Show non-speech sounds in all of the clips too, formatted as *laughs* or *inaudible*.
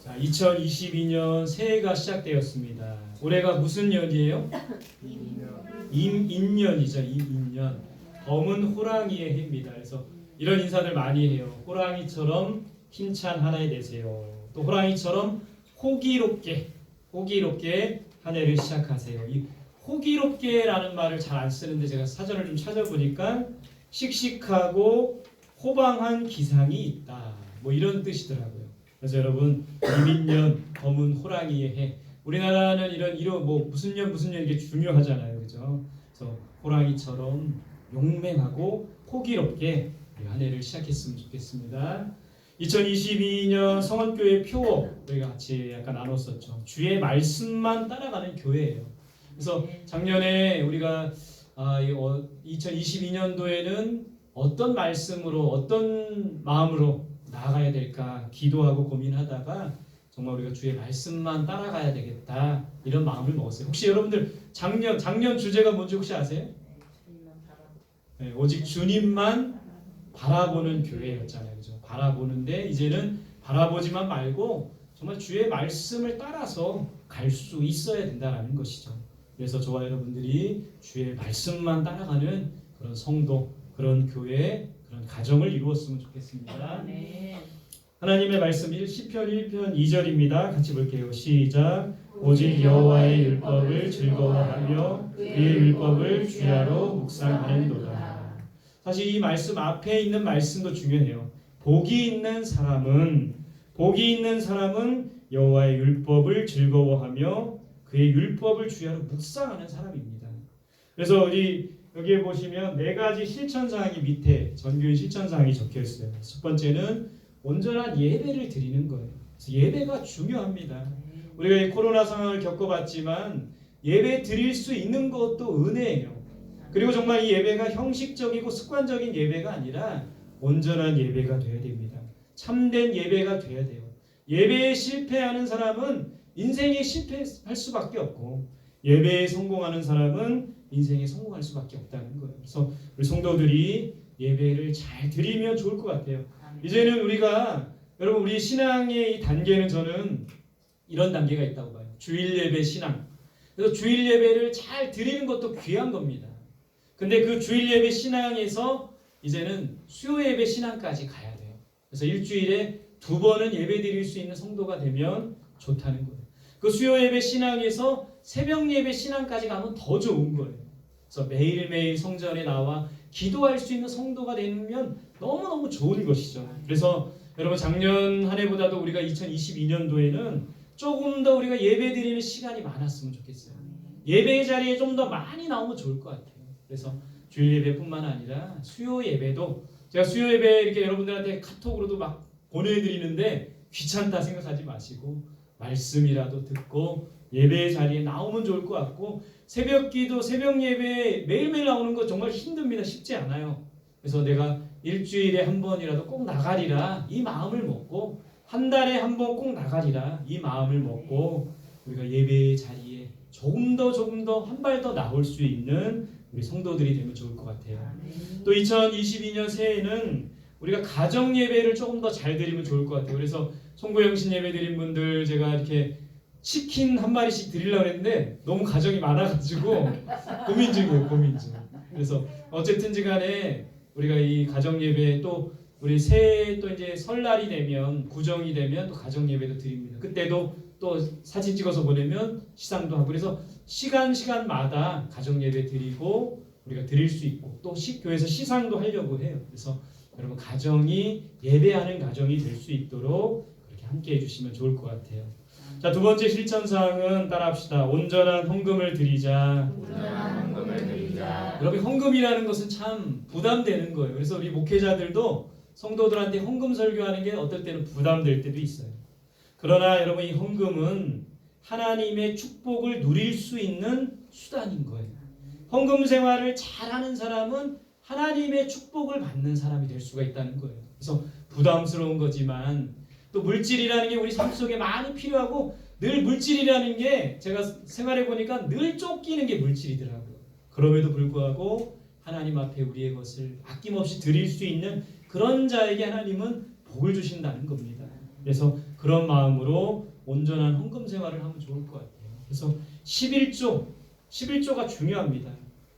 자, 2022년 새해가 시작되었습니다. 올해가 무슨 년이에요? 임인년이죠. 임인년. 검은 호랑이의 해입니다. 그래서 이런 인사들 많이 해요. 호랑이처럼 힘찬 한 해 되세요. 또 호랑이처럼 호기롭게 호기롭게 한 해를 시작하세요. 이 호기롭게라는 말을 잘 안 쓰는데 제가 사전을 좀 찾아보니까 씩씩하고 호방한 기상이 있다. 뭐 이런 뜻이더라고요. 그래서 여러분 이민년 검은 호랑이의 해. 우리나라는 이런 이런 뭐 무슨 년 무슨 년 이게 중요하잖아요, 그죠? 그래서 호랑이처럼 용맹하고 호기롭게 한 해를 시작했으면 좋겠습니다. 2022년 성원교회 표 우리가 같이 약간 나눴었죠. 주의 말씀만 따라가는 교회예요. 그래서 작년에 우리가 아, 2022년도에는 어떤 말씀으로 어떤 마음으로 나아가야 될까 기도하고 고민하다가 정말 우리가 주의 말씀만 따라가야 되겠다 이런 마음을 먹었어요. 혹시 여러분들 작년 작년 주제가 뭔지 혹시 아세요? 네, 오직 주님만 바라보는 교회였잖아요. 그죠? 바라보는데 이제는 바라보지만 말고 정말 주의 말씀을 따라서 갈 수 있어야 된다는 것이죠. 그래서 저와 여러분들이 주의 말씀만 따라가는 그런 성도, 그런 교회, 그런 가정을 이루었으면 좋겠습니다. 하나님의 말씀 10편 1편 2절입니다. 같이 볼게요. 시작. 오직 여호와의 율법을 즐거워하며 그의 율법을 주야로 묵상하는도다. 사실 이 말씀 앞에 있는 말씀도 중요해요. 복이 있는 사람은 복이 있는 사람은 여호와의 율법을 즐거워하며 그의 율법을 주야로 묵상하는 사람입니다. 그래서 우리 여기에 보시면 네 가지 실천 사항이 밑에 전교인 실천 사항이 적혀 있어요. 첫 번째는 온전한 예배를 드리는 거예요. 예배가 중요합니다. 우리가 이 코로나 상황을 겪어봤지만 예배 드릴 수 있는 것도 은혜예요. 그리고 정말 이 예배가 형식적이고 습관적인 예배가 아니라 온전한 예배가 되어야 됩니다. 참된 예배가 되어야 돼요. 예배에 실패하는 사람은 인생에 실패할 수밖에 없고 예배에 성공하는 사람은 인생에 성공할 수밖에 없다는 거예요. 그래서 우리 성도들이 예배를 잘 드리면 좋을 것 같아요. 이제는 우리가 여러분 우리 신앙의 이 단계는 저는 이런 단계가 있다고 봐요. 주일 예배 신앙. 그래서 주일 예배를 잘 드리는 것도 귀한 겁니다. 근데 그 주일 예배 신앙에서 이제는 수요 예배 신앙까지 가야 돼요. 그래서 일주일에 두 번은 예배 드릴 수 있는 성도가 되면 좋다는 거예요. 그 수요 예배 신앙에서 새벽 예배 신앙까지 가면 더 좋은 거예요. 그래서 매일매일 성전에 나와 기도할 수 있는 성도가 되면 너무너무 좋은 것이죠. 그래서 여러분 작년 한 해보다도 우리가 2022년도에는 조금 더 우리가 예배 드리는 시간이 많았으면 좋겠어요. 예배 자리에 좀 더 많이 나오면 좋을 것 같아요. 그래서 주일 예배뿐만 아니라 수요 예배도 제가 수요 예배 이렇게 여러분들한테 카톡으로도 막 보내드리는데 귀찮다 생각하지 마시고 말씀이라도 듣고 예배 자리에 나오면 좋을 것 같고 새벽 기도, 새벽 예배 매일매일 나오는 거 정말 힘듭니다. 쉽지 않아요. 그래서 내가 일주일에 한 번이라도 꼭 나가리라 이 마음을 먹고 한 달에 한 번 꼭 나가리라 이 마음을 먹고 우리가 예배 자리에 조금 더 조금 더 한 발 더 나올 수 있는 우리 성도들이 되면 좋을 것 같아요. 또 2022년 새해에는 우리가 가정 예배를 조금 더 잘 드리면 좋을 것 같아요. 그래서 송구영신 예배 드린 분들 제가 이렇게 치킨 한 마리씩 드리려고 했는데 너무 가정이 많아가지고 *laughs* 고민 중이에요, 고민 중. 그래서 어쨌든지 간에 우리가 이 가정 예배 또 우리 새해 또 이제 설날이 되면 구정이 되면 또 가정 예배도 드립니다. 그때도 또 사진 찍어서 보내면 시상도 하고 그래서 시간 시간마다 가정 예배 드리고 우리가 드릴 수 있고 또 시, 교회에서 시상도 하려고 해요. 그래서 여러분 가정이 예배하는 가정이 될 수 있도록 그렇게 함께 해주시면 좋을 것 같아요. 자 두 번째 실천 사항은 따라합시다. 온전한 헌금을 드리자. 온전한 헌금을 드리자. 여러분 헌금이라는 것은 참 부담되는 거예요. 그래서 우리 목회자들도 성도들한테 헌금 설교하는 게 어떨 때는 부담될 때도 있어요. 그러나 여러분 이 헌금은 하나님의 축복을 누릴 수 있는 수단인 거예요. 헌금 생활을 잘하는 사람은 하나님의 축복을 받는 사람이 될 수가 있다는 거예요. 그래서 부담스러운 거지만 또 물질이라는 게 우리 삶 속에 많이 필요하고 늘 물질이라는 게 제가 생활해 보니까 늘 쫓기는 게 물질이더라고요. 그럼에도 불구하고 하나님 앞에 우리의 것을 아낌없이 드릴 수 있는 그런 자에게 하나님은 복을 주신다는 겁니다. 그래서 그런 마음으로 온전한 헌금 생활을 하면 좋을 것 같아요. 그래서 11조, 11조가 중요합니다.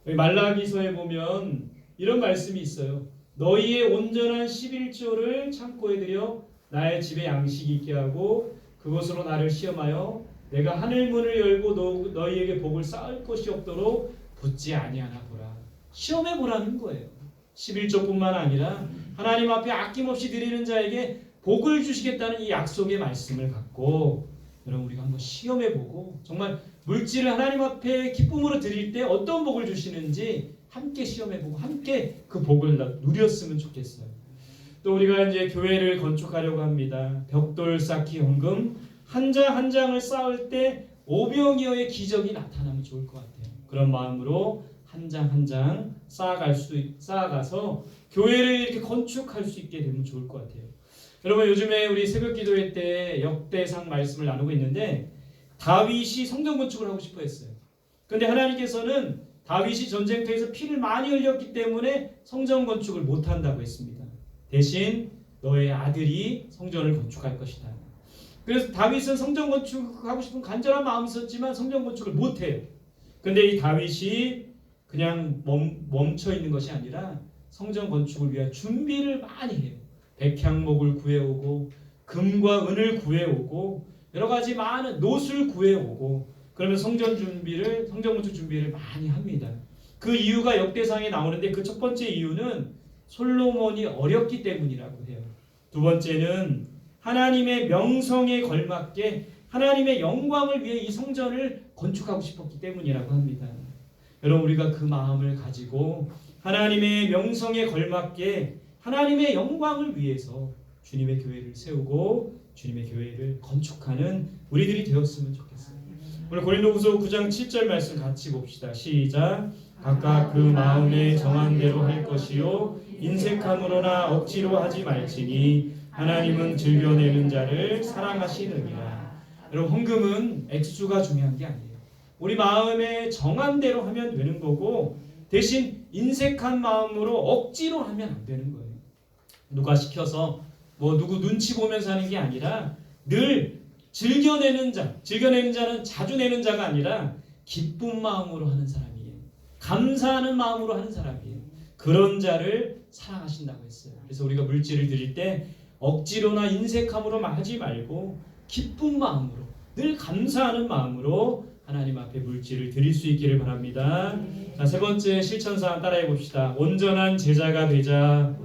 말라기서에 보면 이런 말씀이 있어요. 너희의 온전한 11조를 창고에 들여 나의 집에 양식이 있게 하고 그것으로 나를 시험하여 내가 하늘 문을 열고 너, 너희에게 복을 쌓을 것이 없도록 붙지 아니하나 보라. 시험해 보라는 거예요. 11조뿐만 아니라 하나님 앞에 아낌없이 드리는 자에게 복을 주시겠다는 이 약속의 말씀을 갖고 여러분 우리가 한번 시험해 보고 정말 물질을 하나님 앞에 기쁨으로 드릴 때 어떤 복을 주시는지 함께 시험해 보고 함께 그 복을 나- 누렸으면 좋겠어요. 또 우리가 이제 교회를 건축하려고 합니다. 벽돌 쌓기 헌금 한 장 한 장을 쌓을 때 오병이어의 기적이 나타나면 좋을 것 같아요. 그런 마음으로 한 장 한 장 쌓아갈 수 있- 쌓아가서 교회를 이렇게 건축할 수 있게 되면 좋을 것 같아요. 여러분 요즘에 우리 새벽 기도회 때 역대상 말씀을 나누고 있는데 다윗이 성전 건축을 하고 싶어 했어요. 근데 하나님께서는 다윗이 전쟁터에서 피를 많이 흘렸기 때문에 성전 건축을 못 한다고 했습니다. 대신 너의 아들이 성전을 건축할 것이다. 그래서 다윗은 성전 건축하고 싶은 간절한 마음이 있었지만 성전 건축을 못 해요. 근데 이 다윗이 그냥 멈, 멈춰 있는 것이 아니라 성전 건축을 위한 준비를 많이 해요. 백향목을 구해오고 금과 은을 구해오고 여러 가지 많은 노술 구해오고 그러면 성전 준비를 성전 건축 준비를 많이 합니다. 그 이유가 역대상에 나오는데 그 첫 번째 이유는 솔로몬이 어렸기 때문이라고 해요. 두 번째는 하나님의 명성에 걸맞게 하나님의 영광을 위해 이 성전을 건축하고 싶었기 때문이라고 합니다. 여러분 우리가 그 마음을 가지고 하나님의 명성에 걸맞게 하나님의 영광을 위해서 주님의 교회를 세우고 주님의 교회를 건축하는 우리들이 되었으면 좋겠어요. 오늘 고린도후서 9장 7절 말씀 같이 봅시다. 시작. 각각 그 마음에 정한 대로 할 것이요 인색함으로나 억지로 하지 말지니 하나님은 즐겨내는 자를 사랑하시느니라. 여러분 헌금은 액수가 중요한 게 아니에요. 우리 마음에 정한 대로 하면 되는 거고 대신 인색한 마음으로 억지로 하면 안 되는 거예요. 누가 시켜서 뭐 누구 눈치 보면서 하는 게 아니라 늘 즐겨내는 자, 즐겨내는 자는 자주 내는 자가 아니라 기쁜 마음으로 하는 사람이에요. 감사하는 마음으로 하는 사람이에요. 그런 자를 사랑하신다고 했어요. 그래서 우리가 물질을 드릴 때 억지로나 인색함으로 하지 말고 기쁜 마음으로 늘 감사하는 마음으로 하나님 앞에 물질을 드릴 수 있기를 바랍니다. 자, 세 번째 실천 사항 따라해 봅시다. 온전한 제자가 되자.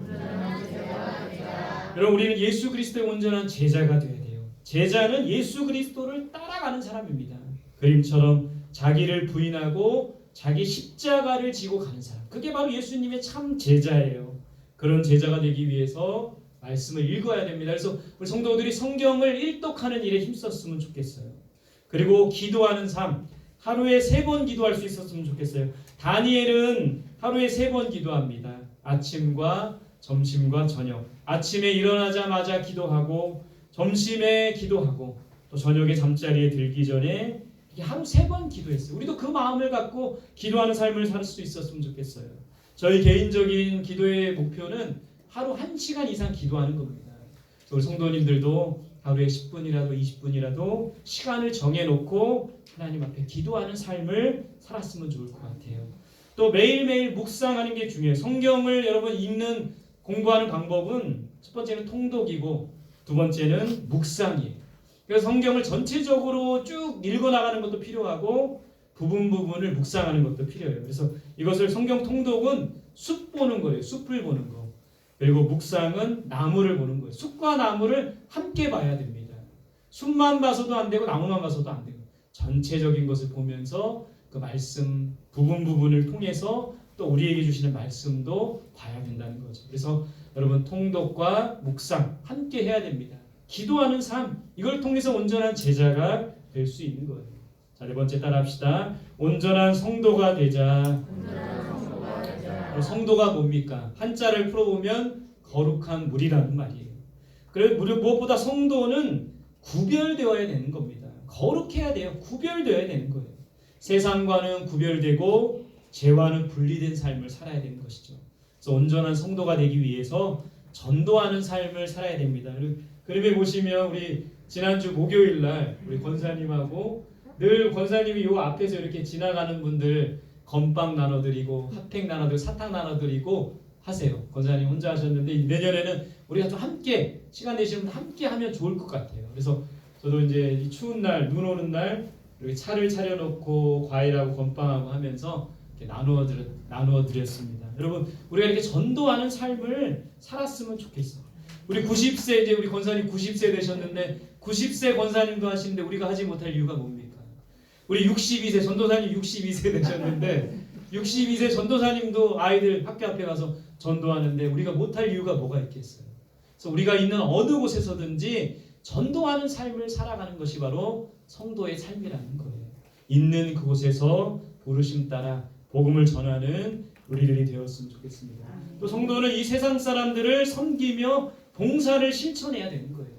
여러분 우리는 예수 그리스도의 온전한 제자가 되어야 돼요. 제자는 예수 그리스도를 따라가는 사람입니다. 그림처럼 자기를 부인하고 자기 십자가를 지고 가는 사람. 그게 바로 예수님의 참 제자예요. 그런 제자가 되기 위해서 말씀을 읽어야 됩니다. 그래서 우리 성도들이 성경을 일독하는 일에 힘썼으면 좋겠어요. 그리고 기도하는 삶. 하루에 세 번 기도할 수 있었으면 좋겠어요. 다니엘은 하루에 세 번 기도합니다. 아침과 점심과 저녁. 아침에 일어나자마자 기도하고 점심에 기도하고 또 저녁에 잠자리에 들기 전에 하루 세 번 기도했어요. 우리도 그 마음을 갖고 기도하는 삶을 살 수 있었으면 좋겠어요. 저희 개인적인 기도의 목표는 하루 한 시간 이상 기도하는 겁니다. 우리 성도님들도 하루에 10분이라도 20분이라도 시간을 정해놓고 하나님 앞에 기도하는 삶을 살았으면 좋을 것 같아요. 또 매일매일 묵상하는 게 중요해요. 성경을 여러분 읽는 공부하는 방법은 첫 번째는 통독이고 두 번째는 묵상이에요. 그래서 성경을 전체적으로 쭉 읽어 나가는 것도 필요하고 부분 부분을 묵상하는 것도 필요해요. 그래서 이것을 성경 통독은 숲 보는 거예요. 숲을 보는 거. 그리고 묵상은 나무를 보는 거예요. 숲과 나무를 함께 봐야 됩니다. 숲만 봐서도 안 되고 나무만 봐서도 안 되고 전체적인 것을 보면서 그 말씀 부분 부분을 통해서 또 우리에게 주시는 말씀도 봐야 된다는 거죠. 그래서 여러분 통독과 묵상 함께 해야 됩니다. 기도하는 삶 이걸 통해서 온전한 제자가 될 수 있는 거예요. 자, 네 번째 따라합시다. 온전한 성도가 되자. 그럼 성도가 뭡니까? 한자를 풀어보면 거룩한 물이라는 말이에요. 그래 무엇보다 성도는 구별되어야 되는 겁니다. 거룩해야 돼요. 구별되어야 되는 거예요. 세상과는 구별되고 죄와는 분리된 삶을 살아야 되는 것이죠. 그래서 온전한 성도가 되기 위해서 전도하는 삶을 살아야 됩니다. 그림에 보시면 우리 지난주 목요일 날 우리 권사님하고 늘 권사님이 요 앞에서 이렇게 지나가는 분들 건빵 나눠드리고 핫팩 나눠드리고 사탕 나눠드리고 하세요. 권사님 혼자 하셨는데 내년에는 우리가 좀 함께 시간 내시면 함께 하면 좋을 것 같아요. 그래서 저도 이제 이 추운 날, 눈 오는 날 이렇게 차를 차려놓고 과일하고 건빵하고 하면서 나누어 드렸습니다. 여러분 우리가 이렇게 전도하는 삶을 살았으면 좋겠어요. 우리 90세 이제 우리 권사님 90세 되셨는데 90세 권사님도 하시는데 우리가 하지 못할 이유가 뭡니까? 우리 62세 전도사님 62세 되셨는데 62세 전도사님도 아이들 학교 앞에 가서 전도하는데 우리가 못할 이유가 뭐가 있겠어요? 그래서 우리가 있는 어느 곳에서든지 전도하는 삶을 살아가는 것이 바로 성도의 삶이라는 거예요. 있는 그곳에서 부르심 따라 복음을 전하는 우리들이 되었으면 좋겠습니다. 또 성도는 이 세상 사람들을 섬기며 봉사를 실천해야 되는 거예요.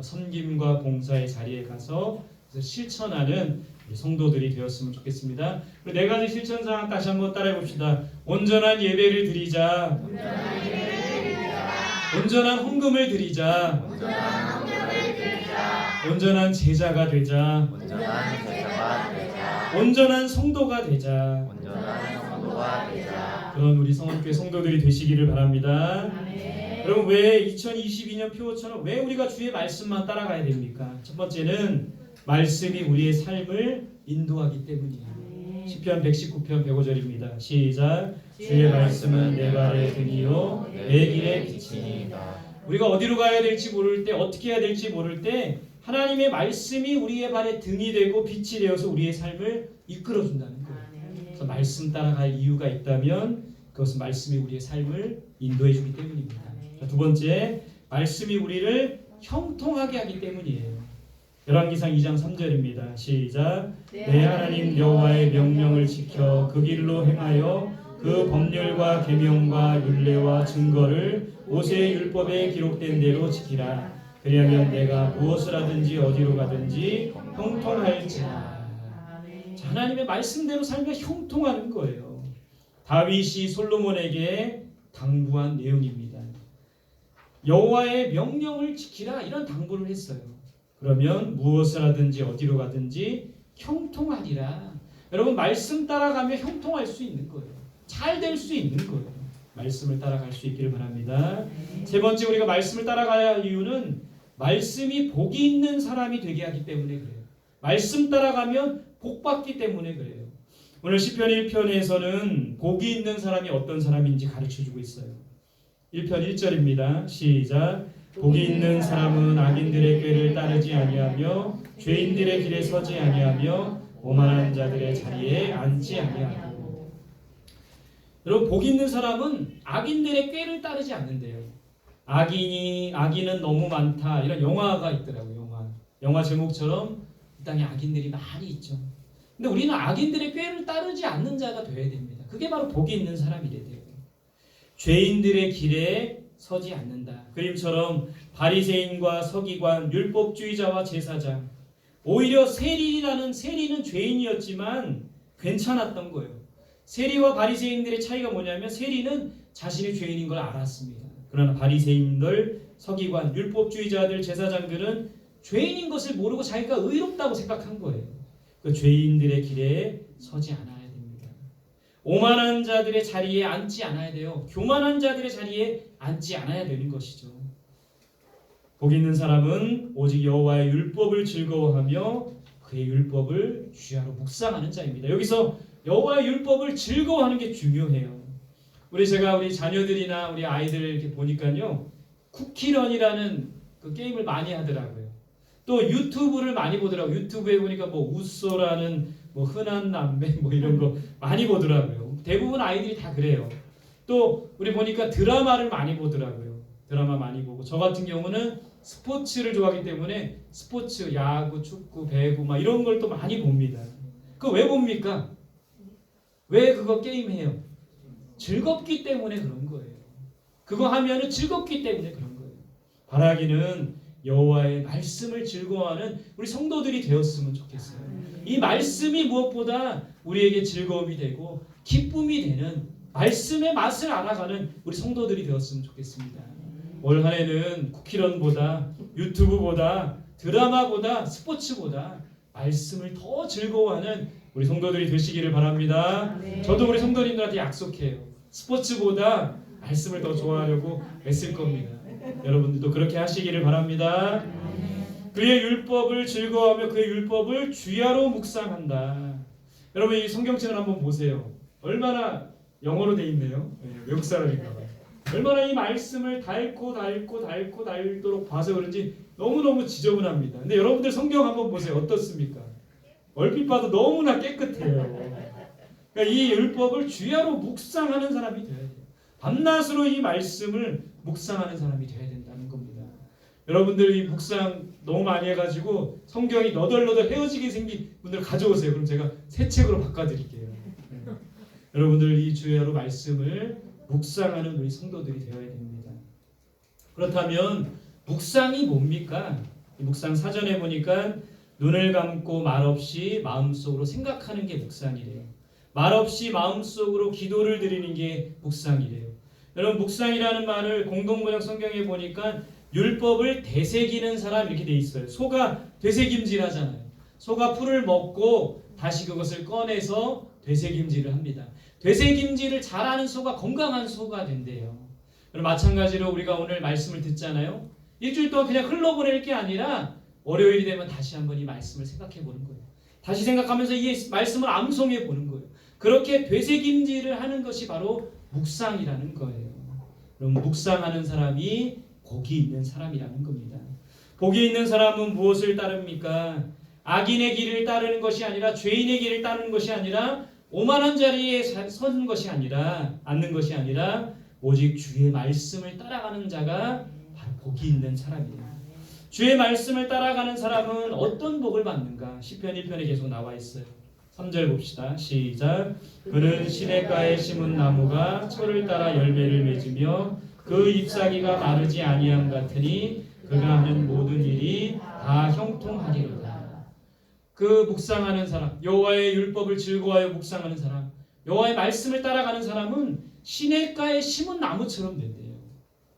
섬김과 봉사의 자리에 가서 실천하는 성도들이 되었으면 좋겠습니다. 그리고 네 가지 실천 사항 다시 한번 따라해 봅시다. 온전한 예배를 드리자. 온전한 헌금을 드리자. 온전한 제자가 되자. 온전한 제자가 되자. 온전한 성도가 되자. 온전한 성도가 되자. 그런 우리 성원교회 성도들이 되시기를 바랍니다. 여러분 왜 2022년 표어처럼 왜 우리가 주의 말씀만 따라가야 됩니까? 첫 번째는 말씀이 우리의 삶을 인도하기 때문이에요. 시편 119편 105절입니다. 시작. 주의 말씀은 내 발의 등이요 내 길의 빛이니이다. 우리가 어디로 가야 될지 모를 때 어떻게 해야 될지 모를 때 하나님의 말씀이 우리의 발의 등이 되고 빛이 되어서 우리의 삶을 이끌어 준다는 거예요. 그래서 말씀 따라갈 이유가 있다면 그것은 말씀이 우리의 삶을 인도해 주기 때문입니다. 자, 두 번째, 말씀이 우리를 형통하게 하기 때문이에요. 열왕기상 2장 3절입니다. 시작. 내 하나님 여호와의 명령을 지켜 그 길로 행하여 그 법률과 계명과 율례와 증거를 모세의 율법에 기록된 대로 지키라. 그리하면 내가 무엇을 하든지 어디로 가든지 형통할지라. 자, 하나님의 말씀대로 살면 형통하는 거예요. 다윗이 솔로몬에게 당부한 내용입니다. 여호와의 명령을 지키라 이런 당부를 했어요. 그러면 무엇을 하든지 어디로 가든지 형통하리라. 여러분 말씀 따라가면 형통할 수 있는 거예요. 잘 될 수 있는 거예요. 말씀을 따라갈 수 있기를 바랍니다. 세 번째 우리가 말씀을 따라가야 할 이유는 말씀이 복이 있는 사람이 되게 하기 때문에 그래요. 말씀 따라가면 복 받기 때문에 그래요. 오늘 시편 1편에서는 복이 있는 사람이 어떤 사람인지 가르쳐 주고 있어요. 1편 1절입니다. 시작. 복이 있는 사람은 악인들의 꾀를 따르지 아니하며 죄인들의 길에 서지 아니하며 오만한 자들의 자리에 앉지 아니하고. 여러분 복 있는 사람은 악인들의 꾀를 따르지 않는데요. 악인이 악인은 너무 많다 이런 영화가 있더라고요. 영화 영화 제목처럼 이 땅에 악인들이 많이 있죠. 근데 우리는 악인들의 꾀를 따르지 않는 자가 되어야 됩니다. 그게 바로 복이 있는 사람이래 돼요. 죄인들의 길에 서지 않는다. 그림처럼 바리새인과 서기관, 율법주의자와 제사장. 오히려 세리라는 세리는 죄인이었지만 괜찮았던 거예요. 세리와 바리새인들의 차이가 뭐냐면 세리는 자신이 죄인인 걸 알았습니다. 그러나 바리새인들, 서기관, 율법주의자들, 제사장들은 죄인인 것을 모르고 자기가 의롭다고 생각한 거예요. 그 죄인들의 길에 서지 됩니다. 오만한 자들의 자리에 앉지 않아야 돼요. 교만한 자들의 자리에 앉지 않아야 되는 것이죠. 복 있는 사람은 오직 여호와의 율법을 즐거워하며 그의 율법을 주야로 묵상하는 자입니다. 여기서 여호와의 율법을 즐거워하는 게 중요해요. 우리 제가 우리 자녀들이나 우리 아이들 이렇게 보니까요. 쿠키런이라는 그 게임을 많이 하더라고요. 또 유튜브를 많이 보더라고요. 유튜브에 보니까 뭐 우쏘라는 뭐 흔한 남매 뭐 이런 거 많이 보더라고요. 대부분 아이들이 다 그래요. 또 우리 보니까 드라마를 많이 보더라고요. 드라마 많이 보고 저 같은 경우는 스포츠를 좋아하기 때문에 스포츠, 야구, 축구, 배구 막 이런 걸 또 많이 봅니다. 그 왜 봅니까? 왜 그거 게임 해요? 즐겁기 때문에 그런 거예요. 그거 하면은 즐겁기 때문에 그런 거예요. 바라기는 여호와의 말씀을 즐거워하는 우리 성도들이 되었으면 좋겠어요. 이 말씀이 무엇보다 우리에게 즐거움이 되고 기쁨이 되는 말씀의 맛을 알아가는 우리 성도들이 되었으면 좋겠습니다. 올 한해는 쿠키런보다 유튜브보다 드라마보다 스포츠보다 말씀을 더 즐거워하는 우리 성도들이 되시기를 바랍니다. 저도 우리 성도님들한테 약속해요. 스포츠보다 말씀을 더 좋아하려고 애쓸 겁니다. 여러분들도 그렇게 하시기를 바랍니다. 그의 율법을 즐거워하며 그의 율법을 주야로 묵상한다. 여러분 이 성경책을 한번 보세요. 얼마나 영어로 돼 있네요. 네, 외국 사람인가 봐요. 얼마나 이 말씀을 달고 달고 달고 달도록 봐서 그런지 너무너무 지저분합니다. 근데 여러분들 성경 한번 보세요. 어떻습니까? 얼핏 봐도 너무나 깨끗해요. 그러니까 이 율법을 주야로 묵상하는 사람이 돼야 돼요. 밤낮으로 이 말씀을 묵상하는 사람이 돼야 겁니다. 여러분들 이 묵상 너무 많이 해가지고 성경이 너덜너덜 헤어지게 생긴 분들 가져오세요. 그럼 제가 새 책으로 바꿔드릴게요. 네. 여러분들 이 주야로 말씀을 묵상하는 우리 성도들이 되어야 됩니다. 그렇다면 묵상이 뭡니까? 이 묵상 사전에 보니까 눈을 감고 말없이 마음속으로 생각하는 게 묵상이래요. 말없이 마음속으로 기도를 드리는 게 묵상이래요. 여러분 묵상이라는 말을 공동번역 성경에 보니까 율법을 되새기는 사람 이렇게 돼 있어요. 소가 되새김질 하잖아요. 소가 풀을 먹고 다시 그것을 꺼내서 되새김질을 합니다. 되새김질을 잘하는 소가 건강한 소가 된대요. 그럼 마찬가지로 우리가 오늘 말씀을 듣잖아요. 일주일 동안 그냥 흘러보낼 게 아니라 월요일이 되면 다시 한번 이 말씀을 생각해 보는 거예요. 다시 생각하면서 이 말씀을 암송해 보는 거예요. 그렇게 되새김질을 하는 것이 바로 묵상이라는 거예요. 그럼 묵상하는 사람이 복이 있는 사람이라는 겁니다. 복이 있는 사람은 무엇을 따릅니까? 악인의 길을 따르는 것이 아니라 죄인의 길을 따르는 것이 아니라 오만한 자리에 사- 서는 것이 아니라 앉는 것이 아니라 오직 주의 말씀을 따라가는 자가 바로 복이 있는 사람이에요. 주의 말씀을 따라가는 사람은 어떤 복을 받는가? 시편 1편에 계속 나와 있어요. 3절 봅시다. 시작. 그는 시냇가에 심은 나무가 철을 따라 열매를 맺으며 그 잎사귀가 마르지 아니함 같으니 그가 하는 모든 일이 다 형통하리로다. 그 묵상하는 사람, 여호와의 율법을 즐거워하여 묵상하는 사람, 여호와의 말씀을 따라가는 사람은 시냇가에 심은 나무처럼 된대요.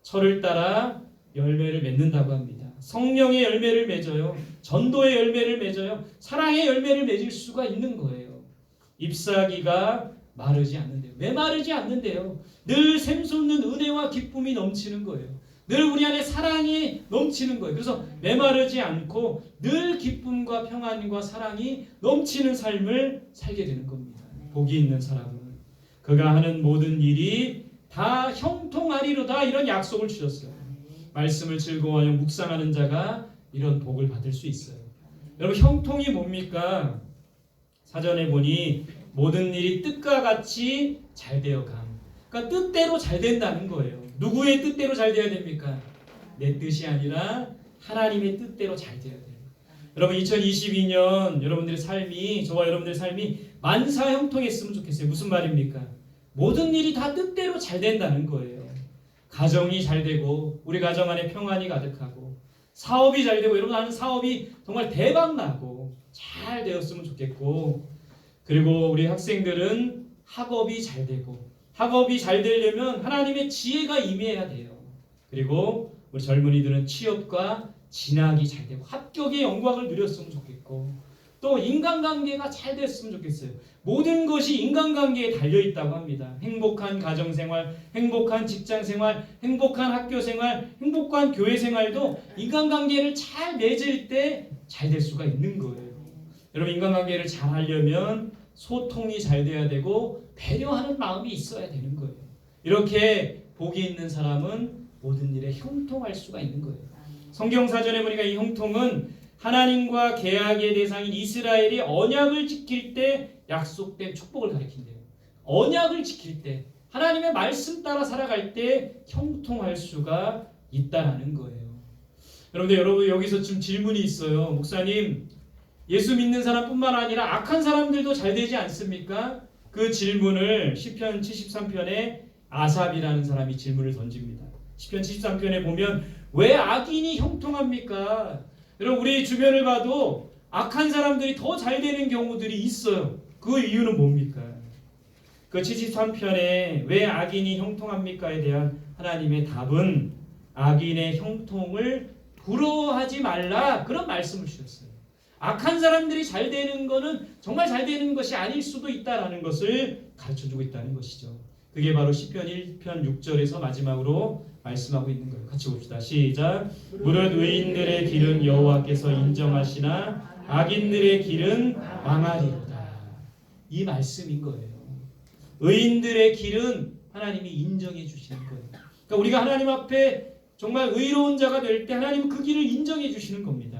철을 따라 열매를 맺는다고 합니다. 성령의 열매를 맺어요. 전도의 열매를 맺어요. 사랑의 열매를 맺을 수가 있는 거예요. 잎사귀가 마르지 않는데요. 왜 마르지 않는데요? 늘 샘솟는 은혜와 기쁨이 넘치는 거예요. 늘 우리 안에 사랑이 넘치는 거예요. 그래서 메마르지 않고 늘 기쁨과 평안과 사랑이 넘치는 삶을 살게 되는 겁니다. 복이 있는 사람은 그가 하는 모든 일이 다 형통하리로다 이런 약속을 주셨어요. 말씀을 즐거워하여 묵상하는 자가 이런 복을 받을 수 있어요. 여러분 형통이 뭡니까? 사전에 보니 모든 일이 뜻과 같이 잘 되어 감. 그러니까 뜻대로 잘 된다는 거예요. 누구의 뜻대로 잘 돼야 됩니까? 내 뜻이 아니라 하나님의 뜻대로 잘 돼야 돼요. 여러분 2022년 여러분들의 삶이 저와 여러분들의 삶이 만사 형통했으면 좋겠어요. 무슨 말입니까? 모든 일이 다 뜻대로 잘 된다는 거예요. 가정이 잘 되고 우리 가정 안에 평안이 가득하고 사업이 잘 되고 여러분 하는 사업이 정말 대박 나고 잘 되었으면 좋겠고 그리고 우리 학생들은 학업이 잘 되고 학업이 잘 되려면 하나님의 지혜가 임해야 돼요. 그리고 우리 젊은이들은 취업과 진학이 잘 되고 합격의 영광을 누렸으면 좋겠고 또 인간관계가 잘 됐으면 좋겠어요. 모든 것이 인간관계에 달려 있다고 합니다. 행복한 가정생활, 행복한 직장생활, 행복한 학교생활, 행복한 교회생활도 인간관계를 잘 맺을 때 잘 될 수가 있는 거예요. 여러분 인간관계를 잘 하려면 소통이 잘 돼야 되고 배려하는 마음이 있어야 되는 거예요. 이렇게 복이 있는 사람은 모든 일에 형통할 수가 있는 거예요. 성경 사전에 보니까 이 형통은 하나님과 계약의 대상인 이스라엘이 언약을 지킬 때 약속된 축복을 가리킨대요. 언약을 지킬 때 하나님의 말씀 따라 살아갈 때 형통할 수가 있다라는 거예요. 여러분들 여러분 여기서 지금 질문이 있어요. 목사님 예수 믿는 사람뿐만 아니라 악한 사람들도 잘 되지 않습니까? 그 질문을 시편 73편에 아삽이라는 사람이 질문을 던집니다. 시편 73편에 보면 왜 악인이 형통합니까? 여러분 우리 주변을 봐도 악한 사람들이 더 잘 되는 경우들이 있어요. 그 이유는 뭡니까? 그 73편에 왜 악인이 형통합니까에 대한 하나님의 답은 악인의 형통을 부러워하지 말라 그런 말씀을 주셨어요. 악한 사람들이 잘 되는 거는 정말 잘 되는 것이 아닐 수도 있다라는 것을 가르쳐 주고 있다는 것이죠. 그게 바로 시편 1편 6절에서 마지막으로 말씀하고 있는 거예요. 같이 봅시다. 시작. 무릇 의인들의 길은 여호와께서 인정하시나 악인들의 길은 망하리로다. 이 말씀인 거예요. 의인들의 길은 하나님이 인정해 주시는 거예요. 그러니까 우리가 하나님 앞에 정말 의로운 자가 될 때 하나님은 그 길을 인정해 주시는 겁니다.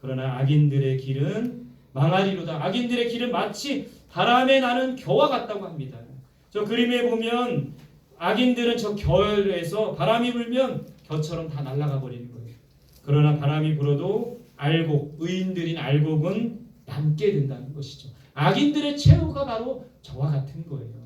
그러나 악인들의 길은 망하리로다. 악인들의 길은 마치 바람에 나는 겨와 같다고 합니다. 저 그림에 보면 악인들은 저 겨에서 바람이 불면 겨처럼 다 날아가 버리는 거예요. 그러나 바람이 불어도 알곡, 의인들인 알곡은 남게 된다는 것이죠. 악인들의 최후가 바로 저와 같은 거예요.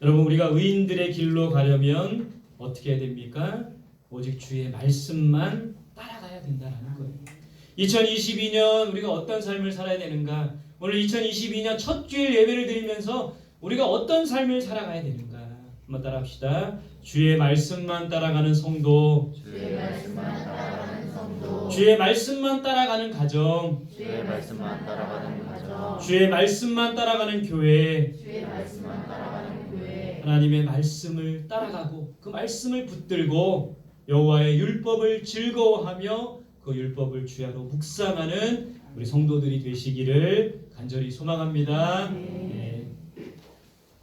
여러분 우리가 의인들의 길로 가려면 어떻게 해야 됩니까? 오직 주의 말씀만 따라가야 된다는 거예요. 2022년 우리가 어떤 삶을 살아야 되는가? 오늘 2022년 첫 주일 예배를 드리면서 우리가 어떤 삶을 살아가야 되는가? 한번 따라합시다. 주의 말씀만 따라가는 성도, 주의 말씀만 따라가는 성도 주의 말씀만 따라가는 가정, 주의 말씀만 따라가는 가정 주의 말씀만 따라가는 교회, 주의 말씀만 따라가는 교회 하나님의 말씀을 따라가고 그 말씀을 붙들고 여호와의 율법을 즐거워하며 그 율법을 주야로 묵상하는 우리 성도들이 되시기를 간절히 소망합니다. 네.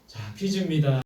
자 퀴즈입니다.